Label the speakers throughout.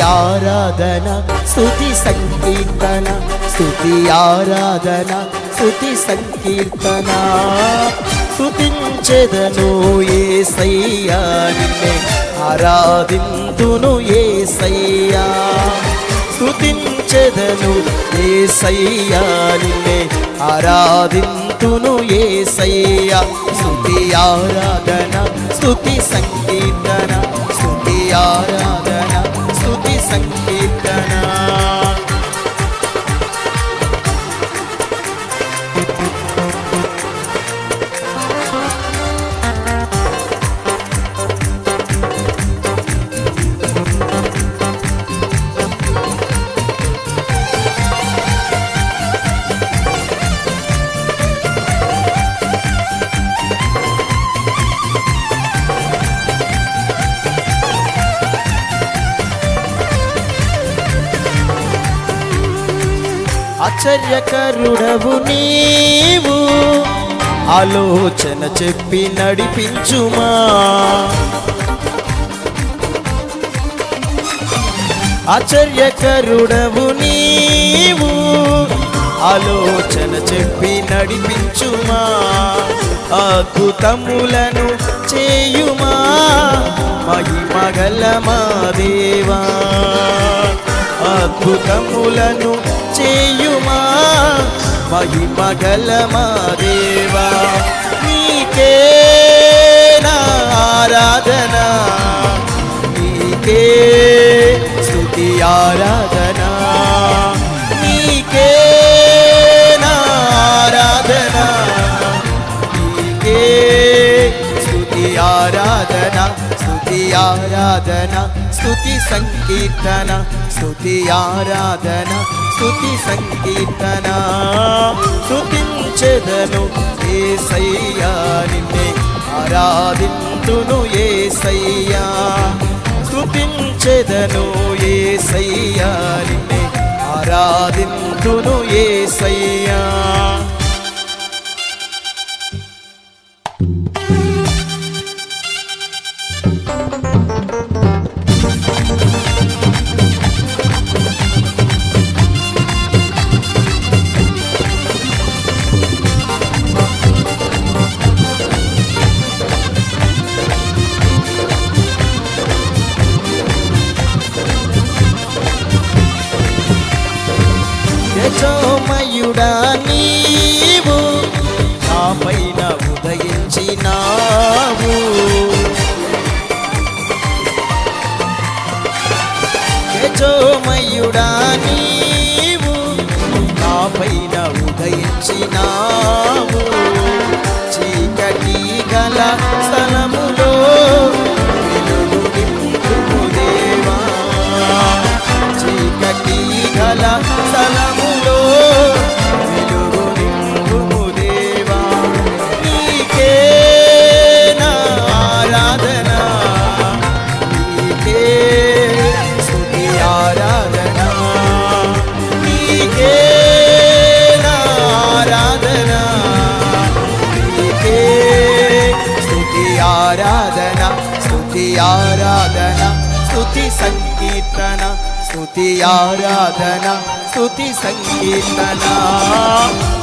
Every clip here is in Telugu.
Speaker 1: ఆరాధన స్థుతి సంకీర్తన స్థుతి ఆరాధన స్థుతి సంకీర్తన. స్తుతించెదను ఏసయ్యా నిన్నే ఆరాధింతును ఏసయ్యా. స్తుతించెదను ఏసయ్యా నిన్నే ఆరాధింతును సయ్యా స్థుతి ఆరాధన స్థుతి సంకీర్తన స్థుతి ఆరాధన. సంకీర్తనా. ఆశ్చర్యకరుడవు నీవు. ఆలోచన చెప్పి నడిపించుమా. ఆశ్చర్యకరుడవు నీవు. ఆలోచన చెప్పి నడిపించుమా. అద్భుతములను చేయుమా. మహిమగల మా దేవా. అద్భుతములను చేయుమా? మహిమగల మా దేవా? నీకే నా ఆరాధన? నీకే స్థుతి ఆరాధన? నీకే నా ఆరాధన? నీకే స్తుతి ఆరాధన? స్తుతి ఆరాధన? స్తుతి సంకీర్తన? స్తుతి ఆరాధన? స్థుతి సంకీర్తన? స్తుతించెదను ఏసయ్యా నిన్నే ఆరాధింతును ఏసయ్యా. స్తుతించెదను ఏసయ్యా నిన్నే ఆరాధింతును ఏసయ్యా. యజోమయుడా నీవు నా పైన ఉదయించినావు. యజోమయుడా నీవు నా పైన ఉదయించినావు. స్తుతి ఆరాధన స్తుతి సంకీర్తన.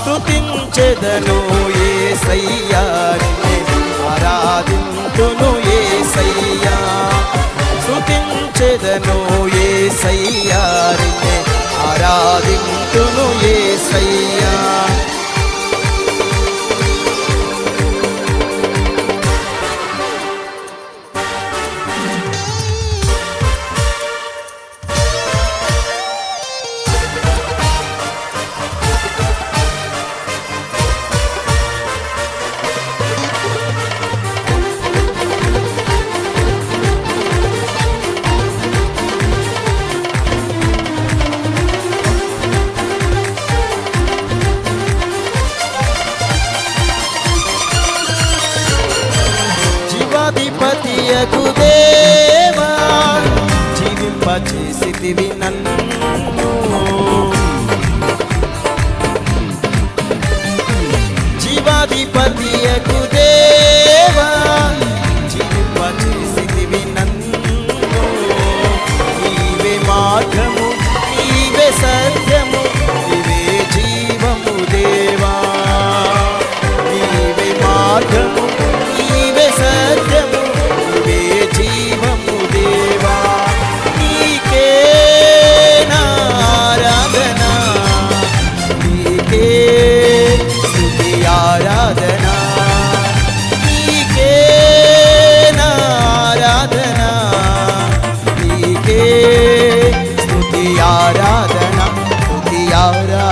Speaker 1: స్తుతించెదను ఏసయ్యా నిన్నే ఆరాధింతును ఏసయ్యా స్తుతించెదను ఏసయ్యా నిన్నే ఆరాధింతును సయ్యా. జీవాధిపతియకు దేవా జీవింపచేసితివి నన్ను. జీవాధిపతి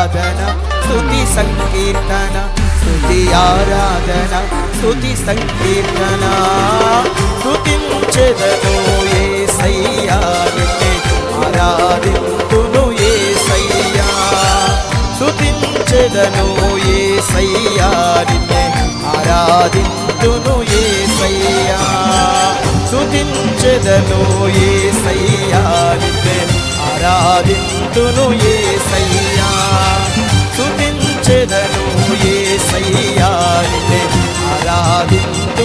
Speaker 1: ఆరాధన స్థుతి సంకీర్తన స్థుతి ఆరాధన స్థుతి సంకీర్తన. స్తుతించెదను ఏ నిన్నే ఆరాధింతును ఏ సయ్యా స్తుతించెదను ఏ నిన్నే ఆరాధింతును ఏ సయ్యా స్తుతించెదను ఏ నిన్నే ఆరాధింతును ఏ సయ్యా యేసయ్యా ఆరాధించ